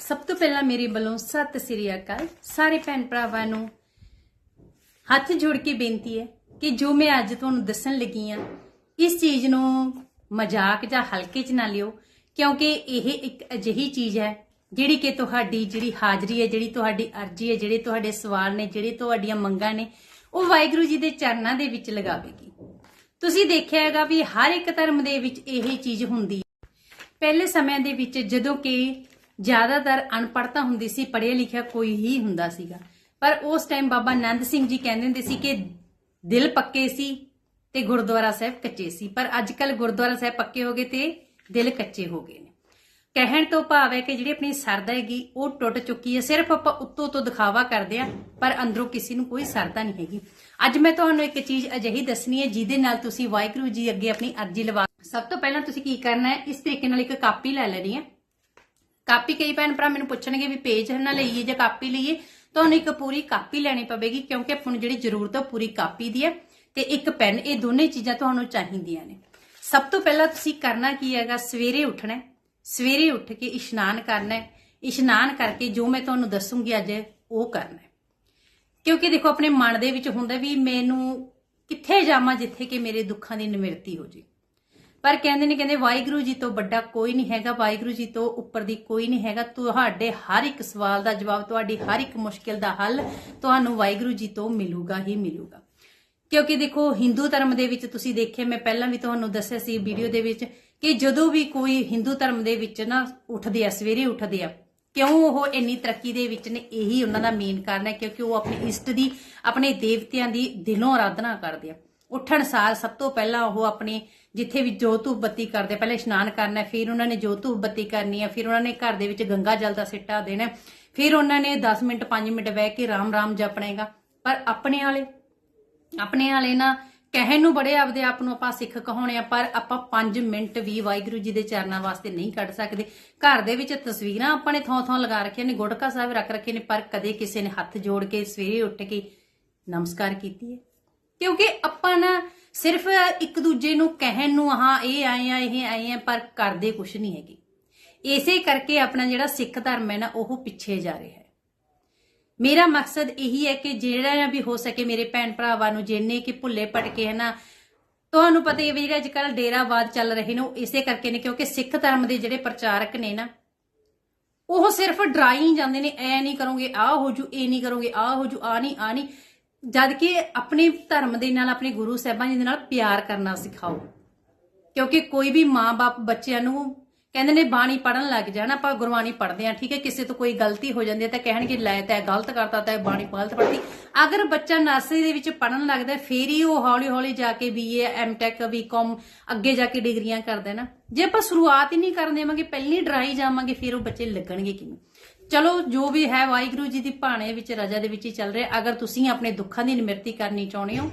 ਸਭ ਤੋਂ ਪਹਿਲਾਂ ਮੇਰੇ ਵੱਲੋਂ ਸਤਿ ਸ੍ਰੀ ਅਕਾਲ। ਸਾਰੇ ਭੈਣ ਭਰਾਵਾਂ ਨੂੰ ਹੱਥ ਜੋੜ ਕੇ ਬੇਨਤੀ ਹੈ ਕਿ ਜੋ ਮੈਂ ਅੱਜ ਤੁਹਾਨੂੰ ਦੱਸਣ ਲੱਗੀ ਆ ਇਸ ਚੀਜ਼ ਨੂੰ ਮਜ਼ਾਕ ਜਾਂ ਹਲਕੇ 'ਚ ਨਾ ਲਿਓ, ਕਿਉਂਕਿ ਇਹ ਇੱਕ ਅਜਿਹੀ ਚੀਜ਼ ਹੈ ਜਿਹੜੀ ਕਿ ਤੁਹਾਡੀ ਜਿਹੜੀ ਹਾਜ਼ਰੀ ਹੈ, ਜਿਹੜੀ ਤੁਹਾਡੀ ਅਰਜ਼ੀ ਹੈ, ਜਿਹੜੇ ਤੁਹਾਡੇ ਸਵਾਲ ਨੇ, ਜਿਹੜੇ ਤੁਹਾਡੀਆਂ ਮੰਗਾਂ ਨੇ, ਉਹ ਵਾਹਿਗੁਰੂ ਜੀ ਦੇ ਚਰਨਾਂ ਦੇ ਵਿੱਚ ਲਗਾਵੇਗੀ। ਤੁਸੀਂ ਦੇਖਿਆ ਹੈਗਾ ਵੀ ਹਰ ਇੱਕ ਧਰਮ ਦੇ ਵਿੱਚ ਇਹ ਚੀਜ਼ ਹੁੰਦੀ ਹੈ। ਪਹਿਲੇ ਸਮਿਆਂ ਦੇ ਵਿੱਚ ਜਦੋਂ ਕਿ ਜ਼ਿਆਦਾਤਰ ਅਨਪੜਤਾ ਹੁੰਦੀ ਸੀ, ਪੜ੍ਹਿਆ ਲਿਖਿਆ ਕੋਈ ਹੀ ਹੁੰਦਾ ਸੀਗਾ। ਪਰ ਉਸ ਟਾਈਮ ਬਾਬਾ ਆਨੰਦ ਸਿੰਘ ਜੀ ਕਹਿੰਦੇ ਹੁੰਦੇ ਸੀ ਕਿ ਦਿਲ ਪੱਕੇ ਸੀ ਤੇ ਗੁਰਦੁਆਰਾ ਸਾਹਿਬ ਕੱਚੇ ਸੀ। ਪਰ ਅੱਜ ਕੱਲ ਗੁਰਦੁਆਰਾ ਸਾਹਿਬ ਪੱਕੇ ਹੋ ਗਏ ਤੇ ਦਿਲ ਕੱਚੇ ਹੋ ਗਏ ਨੇ। ਕਹਿਣ ਤੋਂ ਭਾਵ ਹੈ ਕਿ ਜਿਹੜੀ ਆਪਣੀ ਸਰਦਾ ਹੈਗੀ, ਉਹ ਟੁੱਟ ਚੁੱਕੀ ਹੈ। ਸਿਰਫ ਆਪਾਂ ਉੱਤੋਂ ਤੋਂ ਦਿਖਾਵਾ ਕਰਦੇ ਆ ਪਰ ਅੰਦਰੋਂ ਕਿਸੇ ਨੂੰ ਕੋਈ ਸਰਦਾ ਨਹੀਂ ਹੈਗੀ। ਅੱਜ ਮੈਂ ਤੁਹਾਨੂੰ ਇੱਕ ਚੀਜ਼ ਅਜਿਹੀ ਦੱਸਣੀ ਹੈ, ਜਿਹਦੇ ਨਾਲ ਤੁਸੀਂ ਵਾਹਿਗੁਰੂ ਜੀ ਅੱਗੇ ਆਪਣੀ ਅਰਜ਼ੀ ਲਵਾ ਸਭ ਤੋਂ ਪਹਿਲਾਂ ਤੁਸੀਂ ਕੀ ਕਰਨਾ ਹੈ, ਇਸ ਤਰੀਕੇ ਨਾਲ ਇੱਕ ਕਾਪੀ ਲੈ ਲੈਣੀ ਹੈ। ਕਾਪੀ, ਕਈ ਭੈਣ ਭਰਾ ਮੈਨੂੰ ਪੁੱਛਣਗੇ ਵੀ ਪੇਜ ਨਾ ਲਈਏ ਜਾਂ ਕਾਪੀ ਲਈਏ, ਤੁਹਾਨੂੰ ਇੱਕ ਪੂਰੀ ਕਾਪੀ ਲੈਣੀ ਪਵੇਗੀ, ਕਿਉਂਕਿ ਆਪਾਂ ਨੂੰ ਜਿਹੜੀ ਜ਼ਰੂਰਤ ਹੈ ਉਹ ਪੂਰੀ ਕਾਪੀ ਦੀ ਹੈ ਤੇ ਇੱਕ ਪੈਨ, ਇਹ ਦੋਨੇ ਚੀਜ਼ਾਂ ਤੁਹਾਨੂੰ ਚਾਹੀਦੀਆਂ ਨੇ। ਸਭ ਤੋਂ ਪਹਿਲਾਂ ਤੁਸੀਂ ਕਰਨਾ ਕੀ ਹੈਗਾ? ਸਵੇਰੇ ਉੱਠਣਾ ਸਵੇਰੇ ਉੱਠ ਕੇ ਇਸ਼ਨਾਨ ਕਰਨਾ ਹੈ। ਇਸ਼ਨਾਨ ਕਰਕੇ ਜੋ ਮੈਂ ਤੁਹਾਨੂੰ ਦੱਸੂਗੀ ਅੱਜ, ਉਹ ਕਰਨਾ ਕਿਉਂਕਿ ਦੇਖੋ, ਆਪਣੇ ਮਨ ਦੇ ਵਿੱਚ ਹੁੰਦਾ ਵੀ ਮੈਨੂੰ ਕਿੱਥੇ ਜਾਵਾਂ ਜਿੱਥੇ ਕਿ ਮੇਰੇ ਦੁੱਖਾਂ ਦੀ ਨਿਮਰਤੀ ਹੋ ਜੇ। ਪਰ ਕਹਿੰਦੇ ਨੇ, ਕਹਿੰਦੇ ਵਾਹਿਗੁਰੂ ਜੀ ਤੋਂ ਵੱਡਾ ਕੋਈ ਨਹੀਂ ਹੈਗਾ, ਵਾਹਿਗੁਰੂ ਜੀ ਤੋਂ ਉੱਪਰ ਦੀ ਕੋਈ ਨਹੀਂ ਹੈਗਾ। ਤੁਹਾਡੇ ਹਰ ਇੱਕ ਸਵਾਲ ਦਾ ਜਵਾਬ, ਤੁਹਾਡੀ ਹਰ ਇੱਕ ਮੁਸ਼ਕਿਲ ਦਾ ਹੱਲ ਤੁਹਾਨੂੰ ਵਾਹਿਗੁਰੂ ਜੀ ਤੋਂ ਮਿਲੂਗਾ ਹੀ ਮਿਲੂਗਾ। ਕਿਉਂਕਿ ਦੇਖੋ, ਹਿੰਦੂ ਧਰਮ ਦੇ ਵਿੱਚ ਤੁਸੀਂ ਦੇਖਿਆ, ਮੈਂ ਪਹਿਲਾਂ ਵੀ ਤੁਹਾਨੂੰ ਦੱਸਿਆ ਸੀ ਵੀਡੀਓ ਦੇ ਵਿੱਚ ਕਿ ਜਦੋਂ ਵੀ ਕੋਈ ਹਿੰਦੂ ਧਰਮ ਦੇ ਵਿੱਚ ਨਾ ਉੱਠਦੇ ਆ, ਸਵੇਰੇ ਉੱਠਦੇ ਆ, ਕਿਉਂ ਉਹ ਇੰਨੀ ਤਰੱਕੀ ਦੇ ਵਿੱਚ ਨੇ, ਇਹੀ ਉਹਨਾਂ ਦਾ ਮੇਨ ਕਾਰਨ ਹੈ, ਕਿਉਂਕਿ ਉਹ ਆਪਣੇ ਇਸ਼ਟ ਦੀ, ਆਪਣੇ ਦੇਵਤਿਆਂ ਦੀ ਦਿਲੋਂ ਆਰਾਧਨਾ ਕਰਦੇ ਆ। ਉੱਠਣ ਸਾਰ ਸਭ ਤੋਂ ਪਹਿਲਾਂ ਉਹ ਆਪਣੀ ਜਿੱਥੇ ਵੀ ਜੋਤ ਧੂਪ ਬੱਤੀ ਕਰਦੇ, ਪਹਿਲੇ ਇਸ਼ਨਾਨ ਕਰਨਾ ਫਿਰ ਉਹਨਾਂ ਨੇ ਜੋਤ ਧੂਪ ਬੱਤੀ ਕਰਨੀ ਹੈ, ਫਿਰ ਉਹਨਾਂ ਨੇ ਘਰ ਦੇ ਵਿੱਚ ਗੰਗਾ ਜਲ ਦਾ ਸਿੱਟਾ ਦੇਣਾ ਫਿਰ ਉਹਨਾਂ ਨੇ 10 ਮਿੰਟ 5 ਮਿੰਟ ਬਹਿ ਕੇ ਰਾਮ ਰਾਮ ਜਪਣੇਗਾ। ਪਰ ਆਪਣੇ ਵਾਲੇ ਆਪਣੇ ਵਾਲੇ ਨਾ ਕਹਿਣ ਨੂੰ ਬੜੇ ਆਪਦੇ ਆਪ ਨੂੰ ਆਪਾਂ ਸਿੱਖ ਕਹਾਉਣੇ ਆ, ਪਰ ਆਪਾਂ 5 ਮਿੰਟ ਵੀ ਵਾਹਿਗੁਰੂ ਜੀ ਦੇ ਚਰਨਾਂ ਵਾਸਤੇ ਨਹੀਂ ਕੱਢ ਸਕਦੇ। ਘਰ ਦੇ ਵਿੱਚ ਤਸਵੀਰਾਂ ਆਪਾਂ ਨੇ ਥਾਂ ਥਾਂ ਲਗਾ ਰੱਖੀਆਂ ਨੇ, ਗੁਟਕਾ ਸਾਹਿਬ ਰੱਖ ਰੱਖੇ ਨੇ, ਪਰ ਕਦੇ ਕਿਸੇ ਨੇ ਹੱਥ ਜੋੜ ਕੇ ਸਵੇਰੇ ਉੱਠ ਕੇ ਨਮਸਕਾਰ ਕੀਤੀ ਹੈ। ਕਿਉਂਕਿ ਆਪਾਂ ਨਾ ਸਿਰਫ ਇੱਕ ਦੂਜੇ ਨੂੰ ਕਹਿਣ ਨੂੰ ਹਾਂ ਇਹ ਆਏ ਆ, ਇਹ ਆਏ ਆ, ਪਰ ਕਰਦੇ ਕੁਝ ਨਹੀਂ ਹੈਗੇ। ਇਸੇ ਕਰਕੇ ਆਪਣਾ ਜਿਹੜਾ ਸਿੱਖ ਧਰਮ ਹੈ ਨਾ, ਉਹ ਪਿੱਛੇ ਜਾ ਰਿਹਾ ਹੈ। ਮੇਰਾ ਮਕਸਦ ਇਹੀ ਹੈ ਕਿ ਜਿਹੜਾ ਵੀ ਹੋ ਸਕੇ ਮੇਰੇ ਭੈਣ ਭਰਾਵਾਂ ਨੂੰ, ਜਿੰਨੇ ਕਿ ਭੁੱਲੇ ਭਟਕੇ ਹੈ ਨਾ, ਤੁਹਾਨੂੰ ਪਤਾ ਹੀ ਵੀ ਜਿਹੜੇ ਅੱਜ ਕੱਲ ਡੇਰਾਵਾਦ ਚੱਲ ਰਹੇ ਨੇ, ਉਹ ਇਸੇ ਕਰਕੇ ਨੇ, ਕਿਉਂਕਿ ਸਿੱਖ ਧਰਮ ਦੇ ਜਿਹੜੇ ਪ੍ਰਚਾਰਕ ਨੇ ਨਾ, ਉਹ ਸਿਰਫ ਡਰਾਈ ਜਾਂਦੇ ਨੇ, ਐ ਨਹੀਂ ਕਰੋਗੇ ਆ ਹੋ ਜੂ, ਇਹ ਨਹੀਂ ਕਰੋਗੇ ਆ ਹੋ ਜੂ ਆ ਨਹੀਂ ਆ ਨਹੀਂ। ਜਦ ਕਿ ਆਪਣੇ ਧਰਮ ਦੇ ਨਾਲ ਆਪਣੇ ਗੁਰੂ ਸਾਹਿਬਾਂ ਜੀ ਦੇ ਨਾਲ ਪਿਆਰ ਕਰਨਾ ਸਿਖਾਓ। ਕਿਉਂਕਿ ਕੋਈ ਵੀ ਮਾਂ-ਬਾਪ ਬੱਚਿਆਂ ਨੂੰ ਕਹਿੰਦੇ ਨੇ ਬਾਣੀ ਪੜਨ ਲੱਗ ਜਾਣਾ ਆਪਾਂ ਗੁਰਬਾਣੀ ਪੜਦੇ ਆ ਠੀਕ ਹੈ? ਕਿਸੇ ਤੋਂ ਕੋਈ ਗਲਤੀ ਹੋ ਜਾਂਦੀ ਹੈ ਤਾਂ ਕਹਿਣਗੇ ਲੈ ਤਾਂ ਇਹ ਗਲਤ ਕਰਤਾ ਤਾਂ ਇਹ ਬਾਣੀ ਗਲਤ ਪੜਦੀ ਅਗਰ ਬੱਚਾ ਨਰਸਰੀ ਦੇ ਵਿੱਚ ਪੜਨ ਲੱਗਦਾ ਹੈ, ਫੇਰ ਹੀ ਉਹ ਹੌਲੀ-ਹੌਲੀ ਜਾ ਕੇ ਬੀਏ ਐਮਟੈਕ ਬੀਕਾਮ ਅੱਗੇ ਜਾ ਕੇ ਡਿਗਰੀਆਂ ਕਰਦਾ ਨਾ। ਜੇ ਆਪਾਂ ਸ਼ੁਰੂਆਤ ਹੀ ਨਹੀਂ ਕਰਨ ਦੇਵਾਂਗੇ ਪਹਿਲੀ ਡਰਾਈ ਜਾਵਾਂਗੇ ਫਿਰ ਉਹ ਬੱਚੇ ਲੱਗਣਗੇ ਕਿਵੇਂ? ਚਲੋ, ਜੋ ਵੀ ਹੈ, ਵਾਹਿਗੁਰੂ ਜੀ ਦੀ ਭਾਣੇ ਵਿੱਚ, ਰਜਾ ਦੇ ਵਿੱਚ ਹੀ ਚੱਲ ਰਿਹਾ। ਅਗਰ ਤੁਸੀਂ ਆਪਣੇ ਦੁੱਖਾਂ ਦੀ ਨਿਮਰਤੀ ਕਰਨੀ ਚਾਹੁੰਦੇ ਹੋ,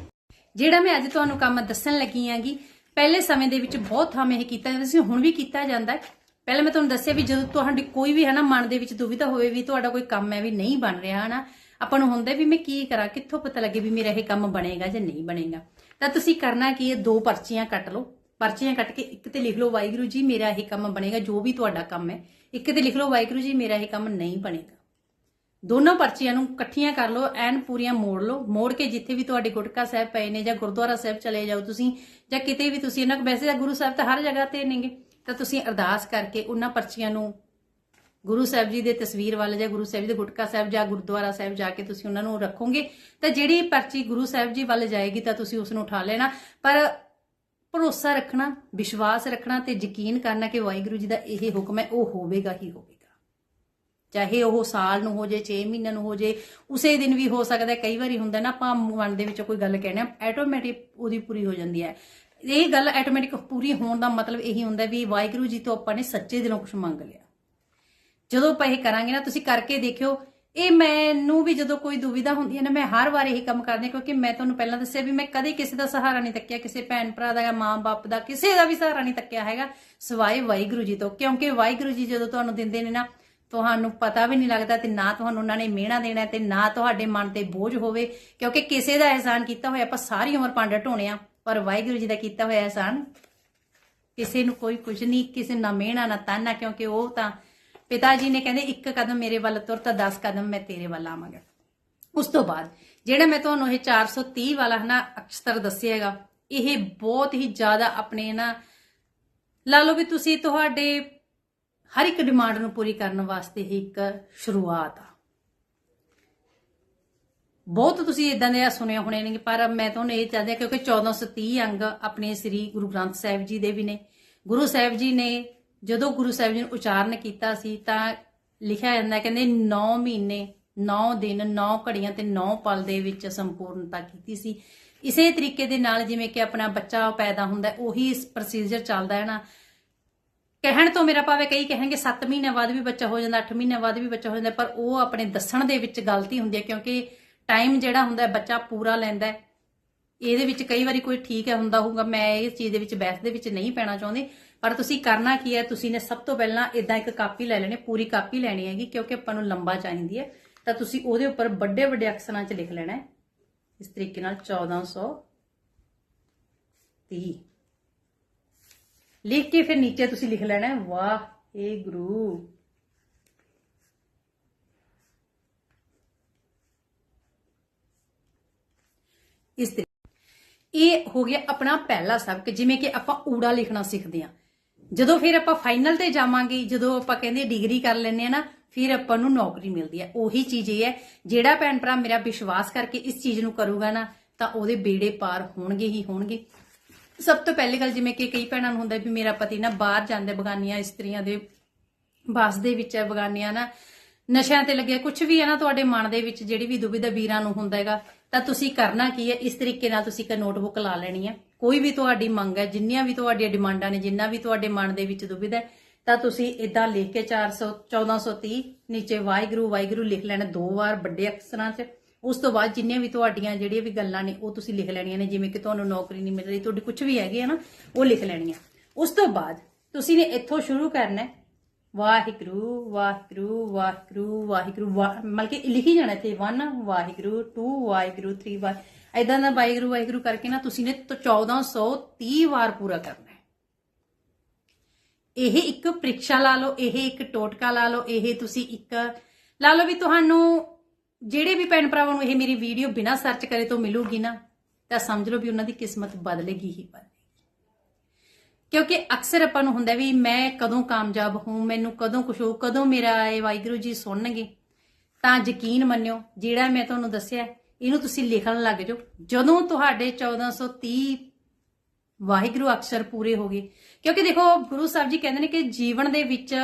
ਜਿਹੜਾ ਮੈਂ ਅੱਜ ਤੁਹਾਨੂੰ ਕੰਮ ਦੱਸਣ ਲੱਗੀ ਆਂਗੀ ਪਹਿਲੇ ਸਮੇਂ ਦੇ ਵਿੱਚ ਬਹੁਤ ਥਾਵੇਂ ਇਹ ਕੀਤਾ ਜਾਂਦਾ ਸੀ, ਹੁਣ ਵੀ ਕੀਤਾ ਜਾਂਦਾ ਹੈ। ਪਹਿਲੇ ਮੈਂ ਤੁਹਾਨੂੰ ਦੱਸਿਆ ਵੀ ਜਦੋਂ ਤੁਹਾਡੀ ਕੋਈ ਵੀ ਹੈ ਨਾ, ਮਨ ਦੇ ਵਿੱਚ ਦੁਵਿਧਾ ਹੋਵੇ ਵੀ ਤੁਹਾਡਾ ਕੋਈ ਕੰਮ ਹੈ ਵੀ ਨਹੀਂ ਬਣ ਰਿਹਾ ਹੈ ਨਾ ਆਪਾਂ ਨੂੰ ਹੁੰਦਾ ਵੀ ਮੈਂ ਕੀ ਕਰਾਂ, ਕਿੱਥੋਂ ਪਤਾ ਲੱਗੇ ਵੀ ਮੇਰਾ ਇਹ ਕੰਮ ਬਣੇਗਾ ਜਾਂ ਨਹੀਂ ਬਣੇਗਾ। ਤਾਂ ਤੁਸੀਂ ਕਰਨਾ ਕੀ ਹੈ, ਦੋ ਪਰਚੀਆਂ ਕੱਟ ਲਓ। ਪਰਚੀਆਂ ਕੱਟ ਕੇ ਇੱਕ ਤੇ ਲਿਖ ਲਓ, ਵਾਹਿਗੁਰੂ ਜੀ, ਮੇਰਾ ਇਹ ਕੰਮ ਬਣੇਗਾ, ਜੋ ਵੀ ਤੁਹਾਡਾ ਕੰਮ ਹੈ ਇੱਕ ਤੇ ਲਿਖ ਲਓ, ਵਾਹਿਗੁਰੂ ਜੀ, ਮੇਰਾ ਇਹ ਕੰਮ ਨਹੀਂ ਬਣੇਗਾ। ਦੋਨੋਂ ਪਰਚੀਆਂ ਨੂੰ ਇਕੱਠੀਆਂ ਕਰ ਲਓ, ਐਨ ਪੂਰੀਆਂ ਮੋੜ ਲਓ। ਮੋੜ ਕੇ ਜਿੱਥੇ ਵੀ ਤੁਹਾਡੇ ਗੁਟਕਾ ਸਾਹਿਬ ਪਏ ਨੇ ਜਾਂ ਗੁਰਦੁਆਰਾ ਸਾਹਿਬ ਚਲੇ ਜਾਓ ਤੁਸੀਂ, ਜਾਂ ਕਿਤੇ ਵੀ ਤੁਸੀਂ, ਇਹਨਾਂ ਵੈਸੇ ਤਾਂ ਗੁਰੂ ਸਾਹਿਬ ਤਾਂ ਹਰ ਜਗ੍ਹਾ ਤੇ ਨੇਗੇ, ਤਾਂ ਤੁਸੀਂ ਅਰਦਾਸ ਕਰਕੇ ਉਹਨਾਂ ਪਰਚੀਆਂ ਨੂੰ ਗੁਰੂ ਸਾਹਿਬ ਜੀ ਦੇ ਤਸਵੀਰ ਵੱਲ ਜਾਂ ਗੁਰੂ ਸਾਹਿਬ ਜੀ ਦੇ ਗੁਟਕਾ ਸਾਹਿਬ ਜਾਂ ਗੁਰਦੁਆਰਾ ਸਾਹਿਬ ਜਾ ਕੇ ਤੁਸੀਂ ਉਹਨਾਂ ਨੂੰ ਰੱਖੋਗੇ, ਤਾਂ ਜਿਹੜੀ ਪਰਚੀ ਗੁਰੂ ਸਾਹਿਬ ਜੀ ਵੱਲ ਜਾਏਗੀ ਤਾਂ ਤੁਸੀਂ ਉਸ ਨੂੰ ਉਠਾ ਲੈਣਾ। ਪਰ ਭਰੋਸਾ ਰੱਖਣਾ, ਵਿਸ਼ਵਾਸ ਰੱਖਣਾ ਤੇ ਯਕੀਨ ਕਰਨਾ ਕਿ ਵਾਹਿਗੁਰੂ ਜੀ ਦਾ ਇਹ ਹੁਕਮ ਹੈ, ਉਹ ਹੋਵੇਗਾ ਹੀ ਹੋਵੇਗਾ। ਚਾਹੇ ਉਹ ਸਾਲ ਨੂੰ ਹੋ ਜੇ 6 ਮਹੀਨਿਆਂ ਨੂੰ ਹੋ ਜੇ ਉਸੇ ਦਿਨ ਵੀ ਹੋ ਸਕਦਾ ਕਈ ਵਾਰੀ ਹੁੰਦਾ ਨਾ, ਆਪਾਂ ਮਨ ਦੇ ਵਿੱਚ ਕੋਈ ਗੱਲ ਕਹਿੰਦੇ ਆ ਆਟੋਮੈਟਿਕ ਉਹਦੀ ਪੂਰੀ ਹੋ ਜਾਂਦੀ ਹੈ। ਇਹ ਗੱਲ ਆਟੋਮੈਟਿਕ ਪੂਰੀ ਹੋਣ ਦਾ ਮਤਲਬ ਇਹੀ ਹੁੰਦਾ ਵੀ ਵਾਹਿਗੁਰੂ ਜੀ ਤੋਂ ਆਪਾਂ ਨੇ ਸੱਚੇ ਦਿਲੋਂ ਕੁਝ ਮੰਗ ਲਿਆ। ਜਦੋਂ ਆਪਾਂ ਇਹ ਕਰਾਂਗੇ ਨਾ, ਤੁਸੀਂ ਕਰਕੇ ਦੇਖਿਓ ਇਹ ਮੈਨੂੰ ਵੀ ਜਦੋਂ ਕੋਈ ਦੁਵਿਧਾ ਹੁੰਦੀ ਹੈ ਨਾ, ਮੈਂ ਹਰ ਵਾਰ ਇਹੀ ਕੰਮ ਕਰਦੀ ਹਾਂ, ਕਿਉਂਕਿ ਮੈਂ ਤੁਹਾਨੂੰ ਪਹਿਲਾਂ ਦੱਸਿਆ ਵੀ ਮੈਂ ਕਦੇ ਕਿਸੇ ਦਾ ਸਹਾਰਾ ਨਹੀਂ ਤੱਕਿਆ, ਕਿਸੇ ਭੈਣ ਭਰਾ ਦਾ ਜਾਂ ਮਾਂ-ਬਾਪ ਦਾ, ਕਿਸੇ ਦਾ ਵੀ ਸਹਾਰਾ ਨਹੀਂ ਤੱਕਿਆ ਹੈਗਾ, ਸਿਵਾਏ ਵਾਹਿਗੁਰੂ ਜੀ ਤੋਂ। ਕਿਉਂਕਿ ਵਾਹਿਗੁਰੂ ਜੀ ਜਦੋਂ ਤੁਹਾਨੂੰ ਦਿੰਦੇ ਨੇ ਨਾ, ਤੁਹਾਨੂੰ ਪਤਾ ਵੀ ਨਹੀਂ ਲੱਗਦਾ ਤੇ ਨਾ ਤੁਹਾਨੂੰ ਉਹਨਾਂ ਨੇ ਮਿਹਣਾ ਦੇਣਾ ਤੇ ਨਾ ਤੁਹਾਡੇ ਮਨ ਤੇ ਬੋਝ ਹੋਵੇ, ਕਿਉਂਕਿ ਕਿਸੇ ਦਾ ਅਹਿਸਾਨ ਕੀਤਾ ਹੋਇਆ, ਆਪਾਂ ਸਾਰੀ ਉਮਰ ਪੰਡ ਢੋਣੇ ਆ, ਪਰ ਵਾਹਿਗੁਰੂ ਜੀ ਦਾ ਕੀਤਾ ਹੋਇਆ ਅਹਿਸਾਨ, ਕਿਸੇ ਨੂੰ ਕੋਈ ਕੁਝ ਨਹੀਂ, ਕਿਸੇ ਨਾ ਮਿਹਣਾ, ਨਾ ਤਾਨਾ ਕਿਉਂਕਿ ਉਹ ਤਾਂ ਪਿਤਾ ਜੀ ਨੇ ਕਹਿੰਦੇ, ਇੱਕ ਕਦਮ ਮੇਰੇ ਵੱਲ ਤੁਰ ਤਾਂ 10 ਕਦਮ ਮੈਂ ਤੇਰੇ ਵੱਲ ਆਵਾਂਗਾ। ਉਸ ਤੋਂ ਬਾਅਦ ਜਿਹੜਾ ਮੈਂ ਤੁਹਾਨੂੰ ਇਹ 430 ਵਾਲਾ ਹਨਾ ਅਕਸ਼ਰ ਦੱਸਿਆ ਹੈਗਾ, ਇਹ ਬਹੁਤ ਹੀ ਜ਼ਿਆਦਾ ਆਪਣੇ ਨਾ, ਲਾ ਲਓ ਵੀ ਤੁਸੀਂ ਤੁਹਾਡੇ ਹਰ ਇੱਕ ਡਿਮਾਂਡ ਨੂੰ ਪੂਰੀ ਕਰਨ ਵਾਸਤੇ ਹੀ ਇੱਕ ਸ਼ੁਰੂਆਤ ਆ। ਬਹੁਤ ਤੁਸੀਂ ਇਦਾਂ ਦੇ ਸੁਣਿਆ ਹੋਣੇ ਨੇ ਪਰ ਮੈਂ ਤੁਹਾਨੂੰ ਇਹ ਚਾਹਦੀ ਹਾਂ ਕਿਉਂਕਿ 1430 ਅੰਗ ਆਪਣੇ ਸ੍ਰੀ ਗੁਰੂ ਗ੍ਰੰਥ ਸਾਹਿਬ ਜੀ ਦੇ ਵੀ ਨੇ। ਗੁਰੂ ਸਾਹਿਬ ਜੀ ਨੇ ਜਦੋਂ ਗੁਰੂ ਸਾਹਿਬ ਜੀ ਨੇ ਉਚਾਰਨ ਕੀਤਾ ਸੀ ਤਾਂ ਲਿਖਿਆ ਜਾਂਦਾ ਕਹਿੰਦੇ 9 ਮਹੀਨੇ 9 ਦਿਨ 9 ਘੜੀਆਂ ਤੇ 9 ਪਲ ਦੇ ਵਿੱਚ ਸੰਪੂਰਨਤਾ ਕੀਤੀ ਸੀ। ਇਸੇ ਤਰੀਕੇ ਦੇ ਨਾਲ ਜਿਵੇਂ ਕਿ ਆਪਣਾ ਬੱਚਾ ਪੈਦਾ ਹੁੰਦਾ, ਉਹੀ ਇਸ ਪ੍ਰੋਸੀਜਰ ਚੱਲਦਾ ਹੈ ਨਾ। ਕਹਿਣ ਤੋਂ ਮੇਰਾ ਭਾਵੇਂ ਕਈ ਕਹਿਣਗੇ 7 ਮਹੀਨਿਆਂ ਬਾਅਦ ਵੀ ਬੱਚਾ ਹੋ ਜਾਂਦਾ 8 ਮਹੀਨਿਆਂ ਬਾਅਦ ਵੀ ਬੱਚਾ ਹੋ ਜਾਂਦਾ, ਪਰ ਉਹ ਆਪਣੇ ਦੱਸਣ ਦੇ ਵਿੱਚ ਗਲਤੀ ਹੁੰਦੀ ਹੈ ਕਿਉਂਕਿ ਟਾਈਮ ਜਿਹੜਾ ਹੁੰਦਾ ਬੱਚਾ ਪੂਰਾ ਲੈਂਦਾ ਇਹਦੇ ਵਿੱਚ ਕਈ ਵਾਰੀ ਕੋਈ ਠੀਕ ਹੈ, ਹੁੰਦਾ ਹੋਊਗਾ, ਮੈਂ ਇਹ ਚੀਜ਼ ਦੇ ਵਿੱਚ ਬਹਿਸ ਦੇ ਵਿੱਚ ਨਹੀਂ ਪੈਣਾ ਚਾਹੁੰਦੀ। ਪਰ ਤੁਸੀਂ ਕਰਨਾ ਕੀ ਹੈ? ਤੁਸੀਂ ਨੇ ਸਭ ਤੋਂ ਪਹਿਲਾਂ ਇਦਾਂ ਇੱਕ ਕਾਪੀ ਲੈ ਲੈਣੀ, ਪੂਰੀ ਕਾਪੀ ਲੈਣੀ ਹੈਗੀ, ਕਿਉਂਕਿ ਆਪਾਂ ਨੂੰ ਲੰਬਾ ਚਾਹੀਦੀ ਹੈ। ਤਾਂ ਤੁਸੀਂ ਉਹਦੇ ਉੱਪਰ ਵੱਡੇ ਵੱਡੇ ਅਕਸ਼ਰਾਂ 'ਚ ਲਿਖ ਲੈਣਾ ਹੈ। ਇਸ ਤਰੀਕੇ ਨਾਲ 1430 ਲਿਖ ਕੇ ਫਿਰ ਨੀਚੇ ਤੁਸੀਂ ਲਿਖ ਲੈਣਾ ਹੈ। ਵਾਹ ਏ ਗੁਰੂ। ਇਸ ਤਰੀਕੇ ਇਹ ਹੋ ਗਿਆ ਆਪਣਾ ਪਹਿਲਾ ਸਬਕ, ਜਿਵੇਂ ਕਿ ਆਪਾਂ ਊੜਾ ਲਿਖਣਾ ਸਿੱਖਦੇ ਹਾਂ। ਜਦੋਂ ਫਿਰ ਆਪਾਂ ਫਾਈਨਲ ਤੇ ਜਾਵਾਂਗੇ, ਜਦੋਂ ਆਪਾਂ ਕਹਿੰਦੇ ਡਿਗਰੀ ਕਰ ਲੈਂਦੇ ਆ ਨਾ, ਫਿਰ ਆਪਾਂ ਨੂੰ ਨੌਕਰੀ ਮਿਲਦੀ ਹੈ ਉਹੀ ਚੀਜ਼ ਇਹ ਹੈ, ਜਿਹੜਾ ਭੈਣ ਭਰਾ ਮੇਰਾ ਵਿਸ਼ਵਾਸ ਕਰਕੇ ਇਸ ਚੀਜ਼ ਨੂੰ ਕਰੂਗਾ ਨਾ, ਤਾਂ ਉਹਦੇ ਬੇੜੇ ਪਾਰ ਹੋਣਗੇ ਹੀ ਹੋਣਗੇ। ਸਭ ਤੋਂ ਪਹਿਲੀ ਗੱਲ ਜਿਵੇਂ ਕਿ ਕਈ ਭੈਣਾਂ ਨੂੰ ਹੁੰਦਾ ਵੀ ਮੇਰਾ ਪਤੀ ਨਾ ਬਾਹਰ ਜਾਂਦੇ ਬਗਾਨੀਆਂ, ਇਸਤਰੀਆਂ ਦੇ ਬਾਸ ਦੇ ਵਿੱਚ ਹੈ ਬਗਾਨੀਆਂ ਨਾ, ਨਸ਼ਿਆਂ ਤੇ ਲੱਗਿਆ। ਕੁਝ ਵੀ ਹੈ ਨਾ ਤੁਹਾਡੇ ਮਨ ਦੇ ਵਿੱਚ ਜਿਹੜੀ ਵੀ ਦੁਬਿਧਾ ਵੀਰਾਂ ਨੂੰ ਹੁੰਦਾ ਹੈਗਾ, ਤਾਂ ਤੁਸੀਂ ਕਰਨਾ ਕੀ ਹੈ? ਇਸ ਤਰੀਕੇ ਨਾਲ ਤੁਸੀਂ ਇੱਕ ਨੋਟਬੁੱਕ ਲਾ ਲੈਣੀ ਹੈ। ਕੋਈ ਵੀ ਤੁਹਾਡੀ ਮੰਗ ਹੈ, ਜਿੰਨੀਆਂ ਵੀ ਤੁਹਾਡੀਆਂ ਡਿਮਾਂਡਾਂ ਨੇ, ਜਿੰਨਾ ਵੀ ਤੁਹਾਡੇ ਮਨ ਦੇ ਵਿੱਚ ਦੁਬਿਧਾ ਤਾਂ ਤੁਸੀਂ ਇਦਾਂ ਲਿਖ ਕੇ 400 1430 ਨੀਚੇ ਵਾਹਿਗੁਰੂ ਵਾਹਿਗੁਰੂ ਲਿਖ ਲੈਣਾ ਦੋ ਵਾਰ ਵੱਡੇ ਅਕਸ਼ਰਾਂ 'ਚ। ਉਸ ਤੋਂ ਬਾਅਦ ਜਿੰਨੀਆਂ ਵੀ ਤੁਹਾਡੀਆਂ ਜਿਹੜੀਆਂ ਵੀ ਗੱਲਾਂ ਨੇ, ਉਹ ਤੁਸੀਂ ਲਿਖ ਲੈਣੀਆਂ ਨੇ, ਜਿਵੇਂ ਕਿ ਤੁਹਾਨੂੰ ਨੌਕਰੀ ਨਹੀਂ ਮਿਲ ਰਹੀ, ਤੁਹਾਡੀ ਕੁਝ ਵੀ ਹੈਗੇ ਆ ਨਾ, ਉਹ ਲਿਖ ਲੈਣੀਆਂ। ਉਸ ਤੋਂ ਬਾਅਦ ਤੁਸੀਂ ਨੇ ਇੱਥੋਂ ਸ਼ੁਰੂ ਕਰਨਾ ਹੈ, ਵਾਹਿਗੁਰੂ ਵਾਹਿਗੁਰੂ ਵਾਹਿਗੁਰੂ ਵਾਹਿਗੁਰੂ ਵਾਹ- ਮਤਲਬ ਕਿ ਲਿਖੀ ਜਾਣਾ ਇੱਥੇ 1 ਵਾਹਿਗੁਰੂ 2 ਵਾਹਿਗੁਰੂ 3 ਵਾਹਿਗੁਰੂ ਐਦਾਂ ਦਾ ਵਾਹਿਗੁਰੂ ਵਾਹਿਗੁਰੂ ਕਰਕੇ ਨਾ ਤੁਸੀਂ ਨੇ ਤਾਂ 1430 ਵਾਰ ਪੂਰਾ ਕਰਨਾ ਹੈ। ਇਹ ਇੱਕ ਪ੍ਰੀਖਿਆ ਲਾ ਲਓ, ਇਹ ਇੱਕ ਟੋਟਕਾ ਲਾ ਲਓ, ਇਹ ਤੁਸੀਂ ਇੱਕ ਲਾ ਲਓ ਵੀ ਤੁਹਾਨੂੰ ਜਿਹੜੇ ਵੀ ਭੈਣ ਭਰਾਵਾਂ ਨੂੰ ਇਹ ਮੇਰੀ ਵੀਡੀਓ ਬਿਨਾਂ ਸਰਚ ਕਰੇ ਤੋਂ ਮਿਲੂਗੀ ਨਾ, ਤਾਂ ਸਮਝ ਲਓ ਵੀ ਉਹਨਾਂ ਦੀ ਕਿਸਮਤ ਬਦਲੇਗੀ ਹੀ ਬਦਲੇਗੀ। ਕਿਉਂਕਿ ਅਕਸਰ ਆਪਾਂ ਨੂੰ ਹੁੰਦਾ ਵੀ ਮੈਂ ਕਦੋਂ ਕਾਮਯਾਬ ਹੋਊ, ਮੈਨੂੰ ਕਦੋਂ ਕੁਛ ਹੋ ਕਦੋਂ ਮੇਰਾ ਇਹ ਵਾਹਿਗੁਰੂ ਜੀ ਸੁਣਨਗੇ, ਤਾਂ ਯਕੀਨ ਮੰਨਿਓ, ਜਿਹੜਾ ਮੈਂ ਤੁਹਾਨੂੰ ਦੱਸਿਆ ਇਹਨੂੰ ਤੁਸੀਂ ਲਿਖਣ ਲੱਗ ਜਾਓ। ਜਦੋਂ ਤੁਹਾਡੇ 1430 ਵਾਹਿਗੁਰੂ ਅਕਸ਼ਰ ਪੂਰੇ ਹੋ ਗਏ ਕਿਉਂਕਿ ਦੇਖੋ ਗੁਰੂ ਸਾਹਿਬ ਜੀ ਕਹਿੰਦੇ ਨੇ ਕਿ ਜੀਵਨ ਦੇ ਵਿੱਚ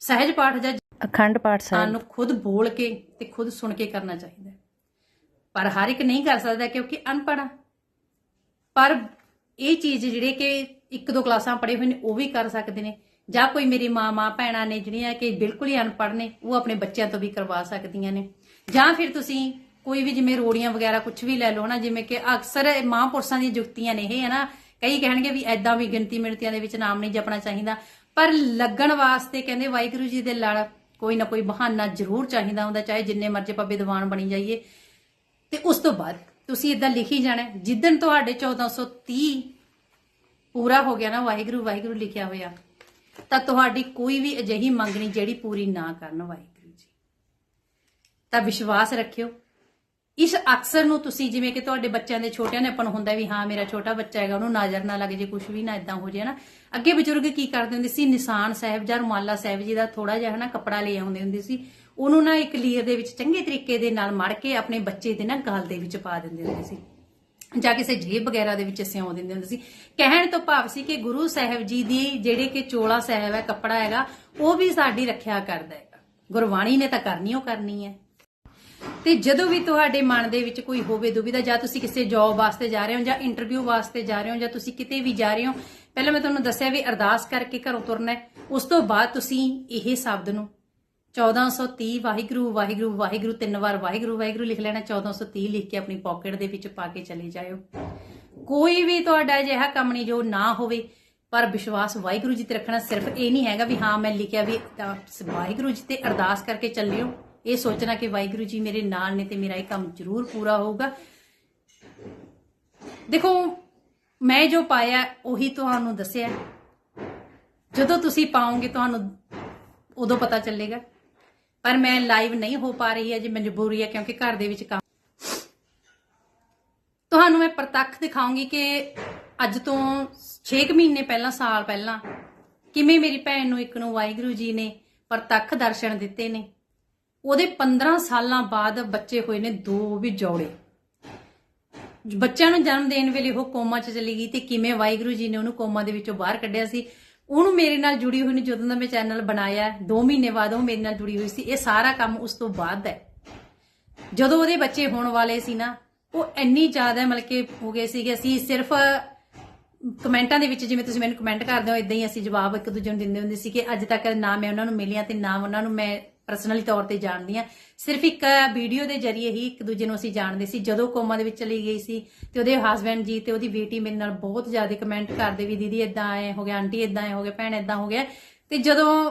ਸਹਿਜ ਪਾਠ ਜਾਂ ਅਖੰਡ ਪਾਠ ਸਾਹਿਬ। ਸਾਨੂੰ ਖੁਦ ਬੋਲ ਕੇ ਤੇ ਖੁਦ ਸੁਣ ਕੇ ਕਰਨਾ ਚਾਹੀਦਾ। ਪਰ ਹਰ ਇੱਕ ਨਹੀਂ ਕਰ ਸਕਦਾ ਕਿਉਂਕਿ ਅਨਪੜ੍ਹ ਪਰ ਇਹ ਚੀਜ਼ ਜਿਹੜੇ ਕਿ ਇੱਕ ਦੋ ਕਲਾਸਾਂ ਪੜ੍ਹੇ ਹੋਏ ਨੇ ਉਹ ਵੀ ਕਰ ਸਕਦੇ ਨੇ। ਜਾਂ ਕੋਈ ਮੇਰੀ ਮਾਂ ਮਾਂ ਭੈਣਾਂ ਨੇ ਜਿਹੜੀਆਂ ਕਿ ਬਿਲਕੁਲ ਹੀ ਅਨਪੜ੍ਹ ਨੇ ਉਹ ਆਪਣੇ ਬੱਚਿਆਂ ਤੋਂ ਵੀ ਕਰਵਾ ਸਕਦੀਆਂ ਨੇ। ਜਾਂ ਫਿਰ ਤੁਸੀਂ ਕੋਈ ਵੀ ਜਿਵੇਂ ਰੋੜੀਆਂ ਵਗੈਰਾ ਕੁਝ ਵੀ ਲੈ ਲਓ ਨਾ, ਜਿਵੇਂ ਕਿ ਅਕਸਰ ਮਹਾਂਪੁਰਸ਼ਾਂ ਦੀਆਂ ਜੁਗਤੀਆਂ ਨੇ ਇਹ ਹੈ ਨਾ ਕਈ ਕਹਿਣਗੇ ਵੀ ਐਦਾਂ ਵੀ ਗਿਣਤੀ ਮਿਣਤੀਆਂ ਦੇ ਵਿੱਚ ਨਾਮ ਨਹੀਂ ਜਪਣਾ ਚਾਹੀਦਾ। ਪਰ ਲੱਗਣ ਵਾਸਤੇ ਕਹਿੰਦੇ ਵਾਹਿਗੁਰੂ ਜੀ ਦੇ ਲੜ ਕੋਈ ਨਾ ਕੋਈ ਬਹਾਨਾ ਜ਼ਰੂਰ ਚਾਹੀਦਾ ਹੁੰਦਾ, ਚਾਹੇ ਜਿੰਨੇ ਮਰਜ਼ੀ ਆਪਾਂ ਵਿਦਵਾਨ ਬਣੀ ਜਾਈਏ। ਤੇ ਉਸ ਤੋਂ ਬਾਅਦ ਤੁਸੀਂ ਇਦਾਂ ਲਿਖੀ ਜਾਣਾ, ਜਿੱਦਣ ਤੁਹਾਡੇ 1430 ਪੂਰਾ ਹੋ ਗਿਆ ਨਾ, ਵਾਹਿਗੁਰੂ ਵਾਹਿਗੁਰੂ ਲਿਖਿਆ ਹੋਇਆ, ਤਾਂ ਤੁਹਾਡੀ ਕੋਈ ਵੀ ਅਜਿਹੀ ਮੰਗਣੀ ਜਿਹੜੀ ਪੂਰੀ ਨਾ ਕਰਨ ਵਾਹਿਗੁਰੂ ਜੀ। ਤਾਂ ਵਿਸ਼ਵਾਸ ਰੱਖਿਓ। ਇਸ ਅਕਸਰ ਨੂੰ ਤੁਸੀਂ ਜਿਵੇਂ ਕਿ ਤੁਹਾਡੇ ਬੱਚਿਆਂ ਦੇ ਛੋਟਿਆਂ ਨੇ ਆਪਾਂ ਨੂੰ ਹੁੰਦਾ ਵੀ ਹਾਂ, ਮੇਰਾ ਛੋਟਾ ਬੱਚਾ ਹੈਗਾ, ਉਹਨੂੰ ਨਜ਼ਰ ਨਾ ਲੱਗ ਜੇ ਕੁਝ ਵੀ ਨਾ ਇਦਾਂ ਹੋ ਜੇ ਨਾ ਅੱਗੇ ਬਜ਼ੁਰਗ ਕੀ ਕਰਦੇ ਹੁੰਦੇ ਸੀ, ਨਿਸ਼ਾਨ ਸਾਹਿਬ ਜਾਂ ਰੁਮਾਲਾ ਸਾਹਿਬ ਜੀ ਦਾ ਥੋੜਾ ਜਿਹਾ ਨਾ ਕੱਪੜਾ ਲੈ ਆਉਂਦੇ ਹੁੰਦੇ ਸੀ। ਉਹਨੂੰ ਨਾ ਇੱਕ ਲੀਰ ਦੇ ਵਿੱਚ ਚੰਗੇ ਤਰੀਕੇ ਦੇ ਨਾਲ ਮੜ ਕੇ ਆਪਣੇ ਬੱਚੇ ਦੇ ਨਾ ਗਲ ਦੇ ਵਿੱਚ ਪਾ ਦਿੰਦੇ ਹੁੰਦੇ ਸੀ। ਜਾਂ ਕਿਸੇ ਜੇਬ ਵਗੈਰਾ ਦੇ ਵਿੱਚ ਸਿਉਂ ਦਿੰਦੇ ਹੁੰਦੇ ਸੀ। ਕਹਿਣ ਤੋਂ ਭਾਵ ਸੀ ਕਿ ਗੁਰੂ ਸਾਹਿਬ ਜੀ ਦੀ ਜਿਹੜੇ ਕਿ ਚੋਲਾ ਸਾਹਿਬ ਹੈ, ਕੱਪੜਾ ਹੈਗਾ, ਉਹ ਵੀ ਸਾਡੀ ਰੱਖਿਆ ਕਰਦਾ ਹੈਗਾ। ਗੁਰਬਾਣੀ ਨੇ ਤਾਂ ਕਰਨੀ, ਉਹ ਕਰਨੀ ਹੈ। ਤੇ ਜਦੋਂ ਵੀ ਤੁਹਾਡੇ ਮਨ ਦੇ ਵਿੱਚ ਕੋਈ ਹੋਵੇ ਦੁਬਿਧਾ ਜਾਂ ਤੁਸੀਂ ਕਿਸੇ ਜੌਬ ਵਾਸਤੇ ਜਾ ਰਹੇ ਹੋ, ਜਾਂ ਇੰਟਰਵਿਊ ਵਾਸਤੇ ਜਾ ਰਹੇ ਹੋ, ਜਾਂ ਤੁਸੀਂ ਕਿਤੇ ਵੀ ਜਾ ਰਹੇ ਹੋ, ਪਹਿਲਾਂ ਮੈਂ ਤੁਹਾਨੂੰ ਦੱਸਿਆ ਵੀ ਅਰਦਾਸ ਕਰਕੇ ਘਰੋਂ ਤੁਰਨਾ ਹੈ। ਉਸ ਤੋਂ ਬਾਅਦ ਤੁਸੀਂ ਇਹ ਸ਼ਬਦ ਨੂੰ 1430 ਵਾਹਿਗੁਰੂ ਵਾਹਿਗੁਰੂ ਵਾਹਿਗੁਰੂ, ਤਿੰਨ ਵਾਰ ਵਾਹਿਗੁਰੂ ਵਾਹਿਗੁਰੂ ਲਿਖ ਲੈਣਾ 1430 ਲਿਖ ਕੇ ਆਪਣੀ ਪਾਕਟ ਦੇ ਵਿੱਚ ਪਾ ਕੇ ਚਲੇ ਜਾਇਓ। ਕੋਈ ਵੀ ਤੁਹਾਡਾ ਅਜਿਹਾ ਕੰਮ ਨਹੀਂ ਜੋ ਨਾ ਹੋਵੇ, ਪਰ ਵਿਸ਼ਵਾਸ ਵਾਹਿਗੁਰੂ ਜੀ ਤੇ ਰੱਖਣਾ ਸਿਰਫ ਇਹ ਨਹੀਂ ਹੈਗਾ ਵੀ ਹਾਂ, ਮੈਂ ਲਿਖਿਆ ਵੀ ਵਾਹਿਗੁਰੂ ਜੀ ਤੇ ਅਰਦਾਸ ਕਰਕੇ ਚੱਲਿਓ। ਇਹ ਸੋਚਣਾ ਕਿ ਵਾਹਿਗੁਰੂ ਜੀ ਮੇਰੇ ਨਾਲ ਨੇ ਤੇ ਮੇਰਾ ਇਹ ਕੰਮ ਜ਼ਰੂਰ ਪੂਰਾ ਹੋਊਗਾ। ਦੇਖੋ, ਮੈਂ ਜੋ ਪਾਇਆ, ਉਹੀ ਤੁਹਾਨੂੰ ਦੱਸਿਆ। ਜਦੋਂ ਤੁਸੀਂ ਪਾਓਗੇ, ਤੁਹਾਨੂੰ ਉਦੋਂ ਪਤਾ ਚੱਲੇਗਾ। ਪਰ ਮੈਂ ਲਾਈਵ ਨਹੀਂ ਹੋ ਪਾ ਰਹੀ ਹੈ ਜੀ ਮਜਬੂਰੀ ਹੈ, ਕਿਉਂਕਿ ਘਰ ਦੇ ਵਿੱਚ ਕੰਮ ਤੁਹਾਨੂੰ ਮੈਂ ਪ੍ਰਤੱਖ ਦਿਖਾਉਂਗੀ ਕਿ ਅੱਜ ਤੋਂ 6 ਮਹੀਨੇ ਪਹਿਲਾਂ, ਸਾਲ ਪਹਿਲਾਂ, ਕਿਵੇਂ ਮੇਰੀ ਭੈਣ ਨੂੰ, ਇੱਕ ਨੂੰ ਵਾਹਿਗੁਰੂ ਜੀ ਨੇ ਪ੍ਰਤੱਖ ਦਰਸ਼ਨ ਦਿੱਤੇ ਨੇ। ਉਹਦੇ 15 ਸਾਲਾਂ ਬਾਅਦ ਬੱਚੇ ਹੋਏ ਨੇ ਦੋ ਵੀ ਜੋੜੇ। ਬੱਚਿਆਂ ਨੂੰ ਜਨਮ ਦੇਣ ਵੇਲੇ ਉਹ ਕੋਮਾ 'ਚ ਚਲੀ ਗਈ ਤੇ ਕਿਵੇਂ ਵਾਹਿਗੁਰੂ ਜੀ ਨੇ ਉਹਨੂੰ ਕੋਮਾ ਦੇ ਵਿੱਚੋਂ ਬਾਹਰ ਕੱਢਿਆ ਸੀ। ਉਹਨੂੰ ਮੇਰੇ ਨਾਲ ਜੁੜੀ ਹੋਈ ਨੇ ਜਦੋਂ ਦਾ ਮੈਂ ਚੈਨਲ ਬਣਾਇਆ 2 ਮਹੀਨੇ ਬਾਅਦ ਉਹ ਮੇਰੇ ਨਾਲ ਜੁੜੀ ਹੋਈ ਸੀ। ਇਹ ਸਾਰਾ ਕੰਮ ਉਸ ਤੋਂ ਬਾਅਦ ਹੈ। ਜਦੋਂ ਉਹਦੇ ਬੱਚੇ ਹੋਣ ਵਾਲੇ ਸੀ ਨਾ, ਉਹ ਇੰਨੀ ਜ਼ਿਆਦਾ ਮਤਲਬ ਕਿ ਹੋ ਗਏ ਸੀਗੇ, ਅਸੀਂ ਸਿਰਫ ਕਮੈਂਟਾਂ ਦੇ ਵਿੱਚ ਜਿਵੇਂ ਤੁਸੀਂ ਮੈਨੂੰ ਕਮੈਂਟ ਕਰਦੇ ਹੋ ਇਦਾਂ ਹੀ ਅਸੀਂ ਜਵਾਬ ਇੱਕ ਦੂਜੇ ਨੂੰ ਦਿੰਦੇ ਹੁੰਦੇ ਸੀ ਕਿ ਅੱਜ ਤੱਕ ਨਾ ਮੈਂ ਉਹਨਾਂ ਨੂੰ ਮਿਲਿਆ ਤੇ ਨਾ ਉਹਨਾਂ ਨੂੰ ਮੈਂ ਪਰਸਨਲੀ ਤੌਰ ਤੇ ਜਾਣਦੀ ਆ ਸਿਰਫ ਇੱਕ ਵੀਡੀਓ ਦੇ ਜ਼ਰੀਏ ਹੀ ਇੱਕ ਦੂਜੇ ਨੂੰ ਅਸੀਂ ਜਾਣਦੇ ਸੀ। ਜਦੋਂ ਕੋਮਾ ਦੇ ਵਿੱਚ ਚਲੀ ਗਈ ਸੀ ਤੇ ਉਹਦੇ ਹਸਬੰਡ ਜੀ ਤੇ ਉਹਦੀ ਬੇਟੀ ਮੇਰੇ ਨਾਲ ਬਹੁਤ ਜ਼ਿਆਦਾ ਕਮੈਂਟ ਕਰਦੇ ਵੀ, ਦੀਦੀ ਇਦਾਂ ਐ ਹੋ ਗਿਆ, ਆਂਟੀ ਇਦਾਂ ਐ ਹੋ ਗਿਆ, ਭੈਣ ਇਦਾਂ ਹੋ ਗਿਆ। ਤੇ ਜਦੋਂ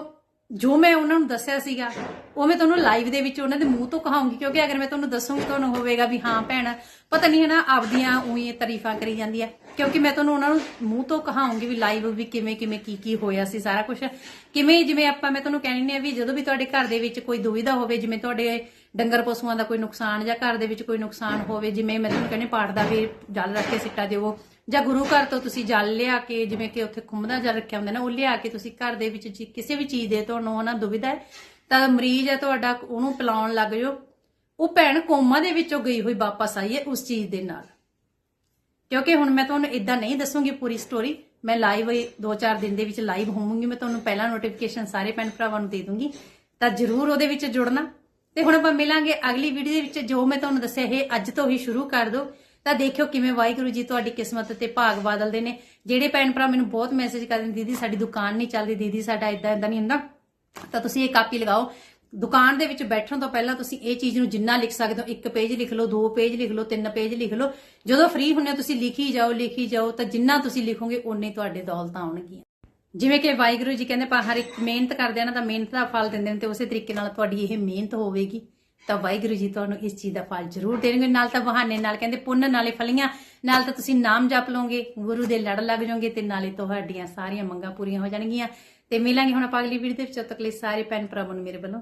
ਜੋ ਮੈਂ ਉਹਨਾਂ ਨੂੰ ਦੱਸਿਆ ਸੀਗਾ, ਉਹ ਮੈਂ ਤੁਹਾਨੂੰ ਲਾਈਵ ਦੇ ਵਿੱਚ ਉਹਨਾਂ ਦੇ ਮੂੰਹ ਤੋਂ ਕਹਾਉਂਗੀ, ਕਿਉਂਕਿ ਅਗਰ ਮੈਂ ਤੁਹਾਨੂੰ ਦੱਸੂਗੀ ਤੁਹਾਨੂੰ ਹੋਵੇਗਾ ਵੀ ਹਾਂ ਭੈਣ, ਪਤਾ ਨਹੀਂ ਹੈ ਨਾ ਆਪਦੀਆਂ ਉਹੀ ਤਾਰੀਫਾਂ ਕਰੀ ਜਾਂਦੀ ਆ ਕਿਉਂਕਿ ਮੈਂ ਤੁਹਾਨੂੰ ਉਹਨਾਂ ਨੂੰ ਮੂੰਹ ਤੋਂ ਕਹਾਉਂਗੀ ਵੀ ਲਾਈਵ ਵੀ ਕਿਵੇਂ ਕਿਵੇਂ ਕੀ ਕੀ ਹੋਇਆ ਸੀ ਸਾਰਾ ਕੁਝ ਕਿਵੇਂ ਜਿਵੇਂ ਆਪਾਂ, ਮੈਂ ਤੁਹਾਨੂੰ ਕਹਿੰਦੀ ਆ ਵੀ ਜਦੋਂ ਵੀ ਤੁਹਾਡੇ ਘਰ ਦੇ ਵਿੱਚ ਕੋਈ ਦੁਵਿਧਾ ਹੋਵੇ, ਜਿਵੇਂ ਤੁਹਾਡੇ ਡੰਗਰ ਪਸ਼ੂਆਂ ਦਾ ਕੋਈ ਨੁਕਸਾਨ ਜਾਂ ਘਰ ਦੇ ਵਿੱਚ ਕੋਈ ਨੁਕਸਾਨ ਹੋਵੇ, ਜਿਵੇਂ ਮੈਂ ਤੁਹਾਨੂੰ ਕਹਿੰਦੀ ਪਾਠ ਦਾ ਵੀ ਜਲ ਰੱਖ ਕੇ ਸਿੱਟਾ ਦਿਓ ਜਾਂ ਗੁਰੂ ਘਰ ਤੋਂ ਤੁਸੀਂ ਜਲ ਲਿਆ ਕੇ, ਜਿਵੇਂ ਕਿ ਉੱਥੇ ਖੁੰਮਦਾ ਜਲ ਰੱਖਿਆ ਹੁੰਦਾ ਨਾ, ਉਹ ਲਿਆ ਕੇ ਤੁਸੀਂ ਘਰ ਦੇ ਵਿੱਚ ਜੀ- ਕਿਸੇ ਵੀ ਚੀਜ਼ ਦੇ ਤੁਹਾਨੂੰ ਉਹਨਾਂ ਦੁਵਿਧਾ ਹੈ, ਤਾਂ ਮਰੀਜ਼ ਹੈ ਤੁਹਾਡਾ, ਉਹਨੂੰ ਪਿਲਾਉਣ ਲੱਗ ਜਾਓ। ਉਹ ਭੈਣ ਕੋਮਾ ਦੇ ਵਿੱਚੋਂ ਗਈ ਹੋਈ ਵਾਪਸ ਆਈ ਹੈ ਉਸ ਚੀਜ਼ ਦੇ ਨਾਲ। ਕਿਉਂਕਿ ਹੁਣ ਮੈਂ ਤੁਹਾਨੂੰ ਇਦਾਂ ਨਹੀਂ ਦੱਸੂਗੀ ਪੂਰੀ ਸਟੋਰੀ ਮੈਂ ਲਾਈਵ 2-4 ਦਿਨ ਦੇ ਵਿੱਚ ਲਾਈਵ ਹੋਵਾਂਗੀ ਮੈਂ ਤੁਹਾਨੂੰ ਪਹਿਲਾਂ ਨੋਟੀਫਿਕੇਸ਼ਨ ਸਾਰੇ ਭੈਣ ਭਰਾਵਾਂ ਨੂੰ ਦੇ ਦੂੰਗੀ, ਤਾਂ ਜਰੂਰ ਉਹਦੇ ਵਿੱਚ ਜੁੜਨਾ। ਤੇ ਹੁਣ ਆਪਾਂ ਮਿਲਾਂਗੇ ਅਗਲੀ ਵੀਡੀਓ ਦੇ ਵਿੱਚ, ਜੋ ਮੈਂ ਤੁਹਾਨੂੰ ਦੱਸਿਆ, ਇਹ ਅੱਜ ਤੋਂ ਹੀ ਸ਼ੁਰੂ ਕਰ ਦਿਓ। ਤਾਂ ਦੇਖਿਓ ਕਿਵੇਂ ਵਾਹਿਗੁਰੂ ਜੀ ਤੁਹਾਡੀ ਕਿਸਮਤ ਤੇ ਭਾਗ ਬਦਲਦੇ ਨੇ। ਜਿਹੜੇ ਭੈਣ ਭਰਾ ਮੈਨੂੰ ਬਹੁਤ ਮੈਸੇਜ ਕਰਦੇ ਦੀਦੀ, ਸਾਡੀ ਦੁਕਾਨ ਨਹੀਂ ਚੱਲਦੀ, ਦੀਦੀ, ਸਾਡਾ ਇਦਾਂ ਇਦਾਂ ਨਹੀਂ ਹੁੰਦਾ। ਤਾਂ ਤੁਸੀਂ ਇਹ ਕਾਪੀ ਲਗਾਓ। ਦੁਕਾਨ ਦੇ ਵਿੱਚ ਬੈਠਣ ਤੋਂ ਪਹਿਲਾਂ ਤੁਸੀਂ ਇਹ ਚੀਜ਼ ਨੂੰ ਜਿੰਨਾ ਲਿਖ ਸਕਦੇ ਹੋ, ਇੱਕ ਪੇਜ ਲਿਖ ਲਓ, ਦੋ ਪੇਜ ਲਿਖ ਲਓ, ਤਿੰਨ ਪੇਜ ਲਿਖ ਲਓ। ਜਦੋਂ ਫ੍ਰੀ ਹੁੰਨੇ ਹੋ, ਤੁਸੀਂ ਲਿਖੀ ਜਾਓ ਲਿਖੀ ਜਾਓ, ਤਾਂ ਜਿੰਨਾ ਤੁਸੀਂ ਲਿਖੋਗੇ, ਓਨੇ ਤੁਹਾਡੇ ਦੌਲਤਾਂ ਆਉਣਗੀਆਂ। ਜਿਵੇਂ ਕਿ ਵਾਹਿਗੁਰੂ ਜੀ ਕਹਿੰਦੇ ਪਾ ਹਰ ਇੱਕ ਮਿਹਨਤ ਕਰਦੇ ਆ ਨਾ, ਤਾਂ ਮਿਹਨਤ ਦਾ ਫਲ ਦਿੰਦੇ ਨੇ ਤੇ ਉਸੇ ਤਰੀਕੇ ਨਾਲ ਤੁਹਾਡੀ ਇਹ ਮਿਹਨਤ ਹੋਵੇਗੀ। ਤਾਂ ਵਾਹਿਗੁਰੂ ਜੀ ਤੁਹਾਨੂੰ ਇਸ ਚੀਜ਼ ਦਾ ਫਲ ਜ਼ਰੂਰ ਦੇਣਗੇ। ਨਾਲ ਤਾਂ ਬਹਾਨੇ ਨਾਲ ਕਹਿੰਦੇ, ਪੁੰਨ ਨਾਲੇ ਫਲੀਆਂ, ਨਾਲ ਤਾਂ ਤੁਸੀਂ ਨਾਮ ਜਪ ਲਓਗੇ, ਗੁਰੂ ਦੇ ਲੜ ਲੱਗ ਜਾਓਗੇ ਤੇ ਨਾਲੇ ਤੁਹਾਡੀਆਂ ਸਾਰੀਆਂ ਮੰਗਾਂ ਪੂਰੀਆਂ ਹੋ ਜਾਣਗੀਆਂ। ਤੇ ਮਿਲਾਂਗੇ ਹੁਣ ਆਪਾਂ ਅਗਲੀ ਵੀਡੀਓ ਦੇ ਵਿੱਚ। ਤੱਕ ਲਈ ਸਾਰੇ ਭੈਣ ਭਰਾਵਾਂ ਨੂੰ ਮੇਰੇ ਵੱਲੋਂ